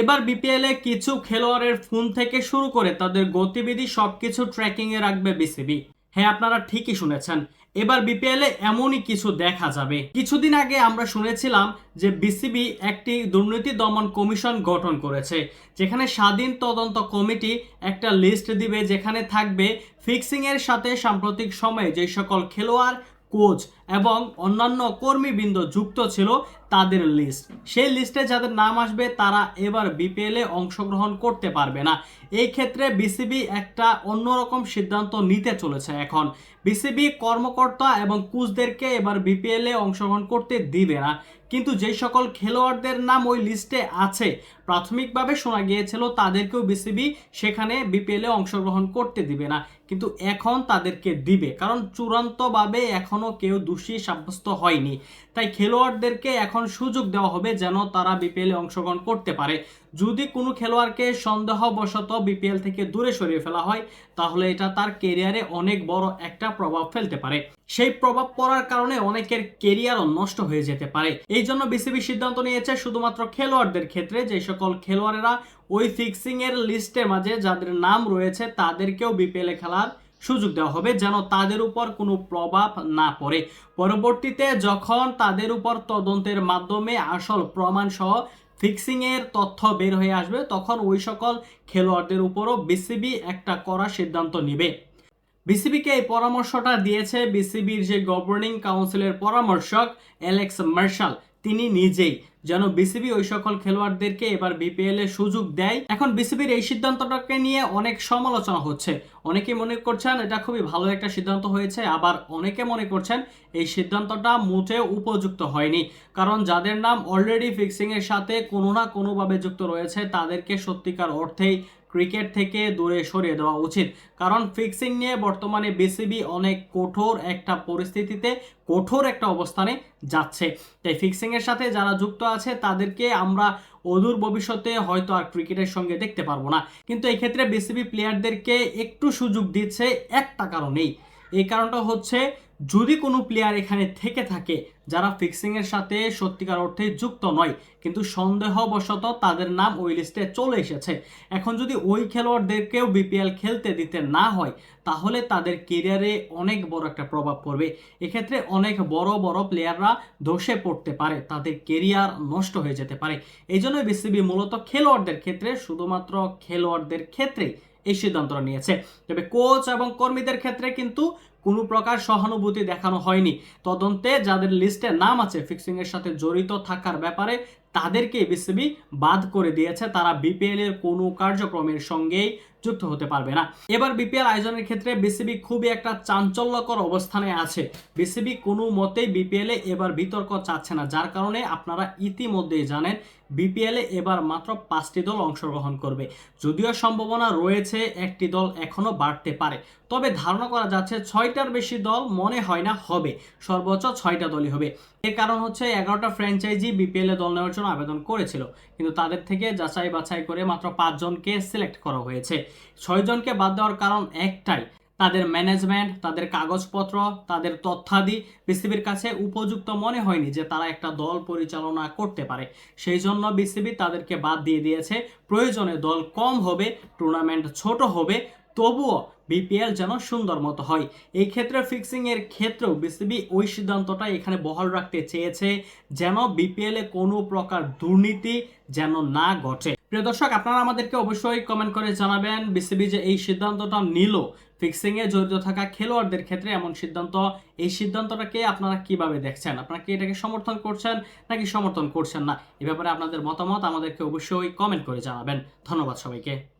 এবার বিপিএল কিছু খেলোয়াড়ের ফোন থেকে শুরু করে তাদের গতিবিধি সবকিছু ট্র্যাকিং এ রাখবে বিসিবি হ্যাঁ আপনারা ঠিকই শুনেছেন। এবার বিপিএল এমনই কিছু দেখা যাবে। কিছুদিন আগে আমরা শুনেছিলাম যে বিসিবি একটি দুর্নীতি দমন কমিশন গঠন করেছে, যেখানে স্বাধীন তদন্ত কমিটি একটা লিস্ট দিবে যেখানে থাকবে ফিক্সিং এর সাথে সাম্প্রতিক সময়ে যে সকল খেলোয়াড় কোচ এবং অন্যান্য কর্মীবৃন্দ যুক্ত ছিল তাদের লিস্ট সেই লিস্টে যাদের নাম আসবে, তারা এবার বিপিএলে অংশগ্রহণ করতে পারবে না। এই ক্ষেত্রে বিসিবি একটা অন্যরকম সিদ্ধান্ত নিতে চলেছে এখন। বিসিবি কর্মকর্তা এবং কোচদেরকে এবার বিপিএলে অংশগ্রহণ করতে দিবে না। কিন্তু যেই সকল খেলোয়াড়দের নাম ওই লিস্টে আছে, প্রাথমিকভাবে শোনা গিয়েছিল তাদেরকেও বিসিবি সেখানে বিপিএলে অংশগ্রহণ করতে দিবে না, কিন্তু এখন তাদেরকে দিবে। কারণ চূড়ান্তভাবে এখনও কেউ দোষী সাব্যস্ত হয়নি। তাই খেলোয়াড়দেরকে এখন সুযোগ দেওয়া হবে যেন তারা বিপিএলে অংশগ্রহণ করতে পারে। যদি কোনো খেলোয়াড়কে সন্দেহবশত বিপিএল থেকে দূরে সরিয়ে ফেলা হয়, তাহলে এটা তার কেরিয়ারে অনেক বড় একটা প্রভাব ফেলতে পারে। সেই প্রভাব পড়ার কারণে অনেকের কেরিয়ারও নষ্ট হয়ে যেতে পারে। এই জন্য বিসিবি সিদ্ধান্ত নিয়েছে শুধুমাত্র খেলোয়াড়দের ক্ষেত্রে যে সকল খেলোয়াড়েরা ওই ফিক্সিং এর লিস্টের মাঝে যাদের নাম রয়েছে, তাদেরকেও বিপিএল খেলার সুযোগ দেওয়া হবে যেন তাদের উপর কোনো প্রভাব না পড়ে। পরবর্তীতে যখন তাদের উপর তদন্তের মাধ্যমে আসল প্রমাণ সহ ফিক্সিং এর তথ্য বের হয়ে আসবে, তখন ওই সকল খেলোয়াড়দের উপরও বিসিবি একটা করা সিদ্ধান্ত নেবে। বিসিবিকে এই পরামর্শটা দিয়েছে বিসিবির যে গভর্নিং কাউন্সিলের পরামর্শক অ্যালেক্স মার্শাল তিনি নিজেই। যেন বিসিবি ওই সকল খেলোয়াড়দেরকে এবার বিপিএল এ সুযোগ দেয়। এখন বিসিবির এই সিদ্ধান্তটাকে নিয়ে অনেক সমালোচনা হচ্ছে। অনেকে মনে করছেন এটা খুবই ভালো একটা সিদ্ধান্ত হয়েছে, আবার অনেকে মনে করছেন এই সিদ্ধান্তটা মোটেও উপযুক্ত হয়নি। কারণ যাদের নাম অলরেডি ফিক্সিং এর সাথে কোনো না কোনোভাবে যুক্ত রয়েছে, তাদেরকে সত্যিকার অর্থেই ক্রিকেট থেকে দূরে সরিয়ে দেওয়া উচিত। কারণ ফিক্সিং নিয়ে বর্তমানে বিসিবি অনেক কঠোর একটা পরিস্থিতিতে কঠোর একটা অবস্থানে যাচ্ছে। তাই ফিক্সিং এর সাথে যারা যুক্ত আছে, তাদেরকে আমরা অদূর ভবিষ্যতে হয়তো আর ক্রিকেটের সঙ্গে দেখতে পারব না। কিন্তু এই ক্ষেত্রে বিসিবি প্লেয়ারদেরকে একটু সুযোগ দিচ্ছে একটা কারণেই। এই কারণটা হচ্ছে যদি কোনো প্লেয়ার এখানে থেকে থাকে যারা ফিক্সিং এর সাথে সত্যিকার অর্থে যুক্ত নয়, কিন্তু সন্দেহবশত তাদের নাম ওই লিস্টে চলে এসেছে। এখন যদি ওই খেলোয়াড়দেরকেও বিপিএল খেলতে দিতে না হয়, তাহলে তাদের কেরিয়ারে অনেক বড় একটা প্রভাব পড়বে। এক্ষেত্রে অনেক বড় বড় প্লেয়াররা ধসে পড়তে পারে, তাদের কেরিয়ার নষ্ট হয়ে যেতে পারে। এই জন্য বিসিবি মূলত খেলোয়াড়দের ক্ষেত্রে, শুধুমাত্র খেলোয়াড়দের ক্ষেত্রেই এই সিদ্ধান্ত নিয়েছে। তবে কোচ এবং কর্মীদের ক্ষেত্রে কিন্তু কোনো প্রকার সহানুভূতি দেখানো হয়নি। তদন্তে যাদের লিস্টে নাম আছে ফিক্সিং এর সাথে জড়িত থাকার ব্যাপারে তাদেরকে বিসিবি বাদ করে দিয়েছে। তারা বিপিএল এর কোনো কার্যক্রমের সঙ্গেই যুক্ত হতে পারবে না। এবার বিপিএল আয়োজনের ক্ষেত্রে বিসিবি খুবই একটা চাঞ্চল্যকর অবস্থানে আছে। বিসিবি কোনো মতেই বিপিএলে এবার বিতর্ক চাচ্ছে না। যার কারণে আপনারা ইতিমধ্যেই জানেন, বিপিএলে এবার মাত্র পাঁচটি দল অংশগ্রহণ করবে। যদিও সম্ভাবনা রয়েছে একটি দল এখনও বাড়তে পারে। তবে ধারণা করা যাচ্ছে ছয়টার বেশি দল মনে হয় না হবে। সর্বোচ্চ ছয়টা দলই হবে। এর কারণ হচ্ছে এগারোটা ফ্র্যাঞ্চাইজি বিপিএল এ দল নেওয়ার জন্য আবেদন করেছিল। কিন্তু তাদের থেকে যাচাই বাছাই করে মাত্র পাঁচজনকে সিলেক্ট করা হয়েছে। ছয়জনকে বাদ দেওয়ার কারণ একটাই, তাদের ম্যানেজমেন্ট, তাদের কাগজপত্র, তাদের তথ্যাদি। বিসিবির কাছে উপযুক্ত মনে হয়নি যে তারা একটা দল পরিচালনা করতে পারে। সেই জন্য বিসিবি তাদেরকে বাদ দিয়ে দিয়েছে। প্রয়োজনে দল কম হবে, টুর্নামেন্ট ছোট হবে, তবুও বিপিএল যেন সুন্দর মতো হয়। এই ক্ষেত্রে ফিক্সিং এর ক্ষেত্রেও বিসিবি ওই সিদ্ধান্তটা এখানে বহাল রাখতে চেয়েছে যেন বিপিএল এ কোনো প্রকার দুর্নীতি যেন না ঘটে। প্রিয় দর্শক, আপনারা আমাদেরকে অবশ্যই কমেন্ট করে জানাবেন বিসিবি যে এই সিদ্ধান্তটা নিল। ফিক্সিং এ জড়িত থাকা খেলোয়াড়দের ক্ষেত্রে এমন সিদ্ধান্ত, এই সিদ্ধান্তটাকে আপনারা কীভাবে দেখছেন? আপনারা কি এটাকে সমর্থন করছেন নাকি সমর্থন করছেন না? এ ব্যাপারে আপনাদের মতামত আমাদেরকে অবশ্যই কমেন্ট করে জানাবেন। ধন্যবাদ সবাইকে।